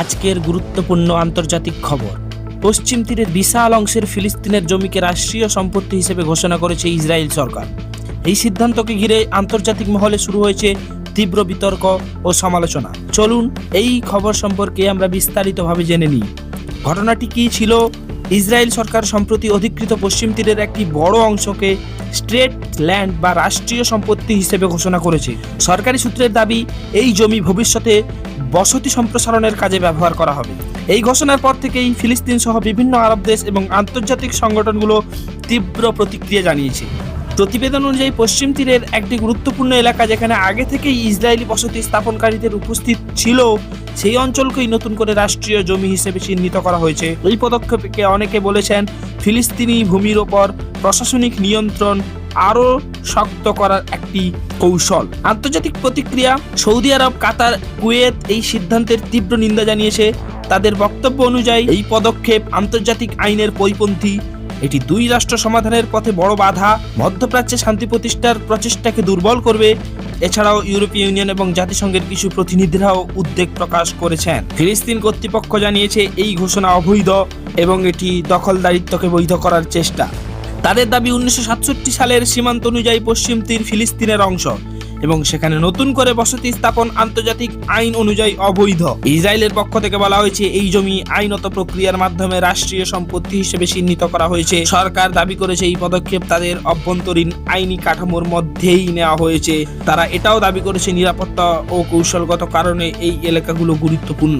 আজকের গুরুত্বপূর্ণ আন্তর্জাতিক খবর। পশ্চিম তীরের বিশাল অংশের ফিলিস্তিনের জমিকে রাষ্ট্রীয় সম্পত্তি হিসেবে ঘোষণা করেছে ইসরায়েল সরকার। এই সিদ্ধান্তকে ঘিরে আন্তর্জাতিক মহলে শুরু হয়েছে তীব্র বিতর্ক ও সমালোচনা। চলুন এই খবর সম্পর্কে আমরা বিস্তারিতভাবে জেনে নিই। ঘটনাটি কী ছিল ইসরায়েল সরকার সম্প্রতি অধিকৃত পশ্চিম তীরের একটি বড় অংশকে স্ট্রেট ল্যান্ড বা রাষ্ট্রীয় সম্পত্তি হিসেবে ঘোষণা করেছে। সরকারি সূত্রের দাবি, এই জমি ভবিষ্যতে বসতি সম্প্রসারণের কাজে ব্যবহার করা হবে। এই ঘোষণার পর থেকেই ফিলিস্তিন সহ বিভিন্ন আরব দেশ এবং আন্তর্জাতিক সংগঠনগুলো তীব্র প্রতিক্রিয়া জানিয়েছে। প্রতিবেদন অনুযায়ী পশ্চিম তীরের একটি গুরুত্বপূর্ণ এলাকা যেখানে আগে থেকেই ইসরায়েলি বসতি স্থাপনকারীদের উপস্থিত ছিল সেই অঞ্চলকেই নতুন করে রাষ্ট্রীয় জমি হিসেবে চিহ্নিত করা হয়েছে। এই পদক্ষেপকে অনেকে বলেছেন, ফিলিস্তিনি ভূমির ওপর প্রশাসনিক নিয়ন্ত্রণ আরও শক্ত করার একটি কৌশল। আন্তর্জাতিক প্রতিক্রিয়া, সৌদি আরব, কাতার, কুয়েত এই সিদ্ধান্তের তীব্র নিন্দা জানিয়েছে। তাদের বক্তব্য অনুযায়ী, এই পদক্ষেপ আন্তর্জাতিক আইনের পরিপন্থী। এটি দুই রাষ্ট্র সমাধানের পথে বড় বাধা। মধ্যপ্রাচ্যে শান্তি প্রতিষ্ঠার প্রচেষ্টাকে দুর্বল করবে। এছাড়াও ইউরোপীয় ইউনিয়ন এবং জাতিসংঘের কিছু প্রতিনিধিরাও উদ্বেগ প্রকাশ করেছেন। ফিলিস্তিন কর্তৃপক্ষ জানিয়েছে, এই ঘোষণা অবৈধ এবং এটি দখলদারিত্বকে বৈধ করার চেষ্টা। তাদের দাবি উনিশশো সাতষট্টি সালের সীমান্ত অনুযায়ী পশ্চিম তীর ফিলিস্তিনের অংশ। এবং সেখানে নতুন করে বসতি স্থাপন আন্তর্জাতিক আইন অনুযায়ী অবৈধ। ইসরায়েলের পক্ষ থেকে বলা হয়েছে, এই জমি আইনত প্রক্রিয়ার মাধ্যমে রাষ্ট্রীয় সম্পত্তি হিসেবে চিহ্নিত করা হয়েছে। সরকার দাবি করেছে, এই পদক্ষেপ তাদের অভ্যন্তরীণ আইনি কাঠামোর মধ্যেই নেওয়া হয়েছে। তারা এটাও দাবি করেছে, নিরাপত্তা ও কৌশলগত কারণে এই এলাকাগুলো গুরুত্বপূর্ণ।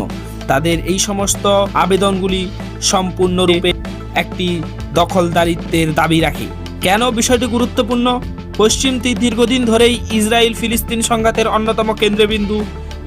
তাদের এই সমস্ত আবেদনগুলি সম্পূর্ণরূপে একটি দখলদারিত্বের দাবি রাখে। কেন বিষয়টি গুরুত্বপূর্ণ? পশ্চিম তীর দীর্ঘদিন ধরেই ইসরায়েল ফিলিস্তিন সংঘাতের অন্যতম কেন্দ্রবিন্দু।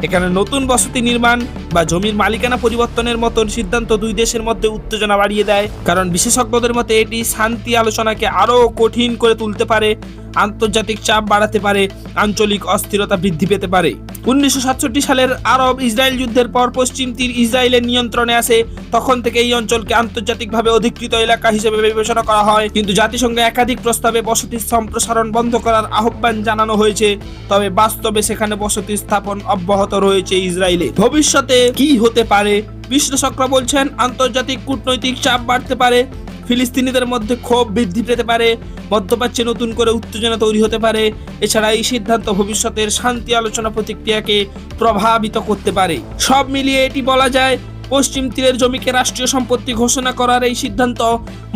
এখানে নতুন বসতি নির্মাণ বা জমির মালিকানা পরিবর্তনের মতন সিদ্ধান্ত দুই দেশের মধ্যে উত্তেজনা বাড়িয়ে দেয়। কারণ বিশেষজ্ঞদের মতে, এটি শান্তি আলোচনাকে আরও কঠিন করে তুলতে পারে, আন্তর্জাতিক চাপ বাড়াতে পারে, আঞ্চলিক অস্থিরতা বৃদ্ধি পেতে পারে। উনিশশো সাতষট্টি সালের আরব ইসরায়েল যুদ্ধের পর পশ্চিম তীর ইসরায়েলের নিয়ন্ত্রণে আসে। তখন থেকে এই অঞ্চলকে আন্তর্জাতিকভাবে অধিকৃত এলাকা হিসেবে বিবেচনা করা হয়। কিন্তু জাতিসংঘে একাধিক প্রস্তাবে বসতি সম্প্রসারণ বন্ধ করার আহ্বান জানানো হয়েছে। তবে বাস্তবে সেখানে বসতি স্থাপন অব্যাহত রয়েছে ইসরায়েলে। ভবিষ্যতে কি হতে পারে? বিশ্লেষকরা বলছেন, আন্তর্জাতিক কূটনৈতিক চাপ বাড়তে পারে। ফিলিস্তিনিদের মধ্যে ক্ষোভ বৃদ্ধি পেতে পারে, মধ্যপ্রাচ্যে নতুন করে উত্তেজনা তৈরি হতে পারে। এছাড়া এই সিদ্ধান্ত ভবিষ্যতের শান্তি আলোচনা প্রতিক্রিয়াকে প্রভাবিত করতে পারে। সব মিলিয়ে এটি বলা যায়, পশ্চিম তীরের জমিকে রাষ্ট্রীয় সম্পত্তি ঘোষণা করার এই সিদ্ধান্ত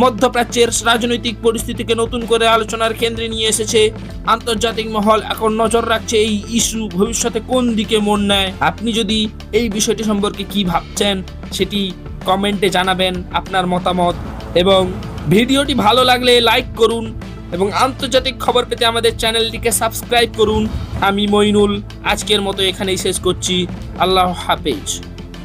মধ্যপ্রাচ্যের রাজনৈতিক পরিস্থিতিকে নতুন করে আলোচনার কেন্দ্রে নিয়ে এসেছে। আন্তর্জাতিক মহল এখন নজর রাখছে এই ইস্যু ভবিষ্যতে কোন দিকে মন নেয়। আপনি যদি এই বিষয়টি সম্পর্কে কি ভাবছেন, সেটি কমেন্টে জানাবেন আপনার মতামত। এবং ভিডিওটি ভালো লাগলে লাইক করুন এবং আন্তর্জাতিক খবর পেতে আমাদের চ্যানেলটিকে সাবস্ক্রাইব করুন। আমি মইনুল, আজকের মতো এখানেই শেষ করছি। আল্লাহ হাফেজ।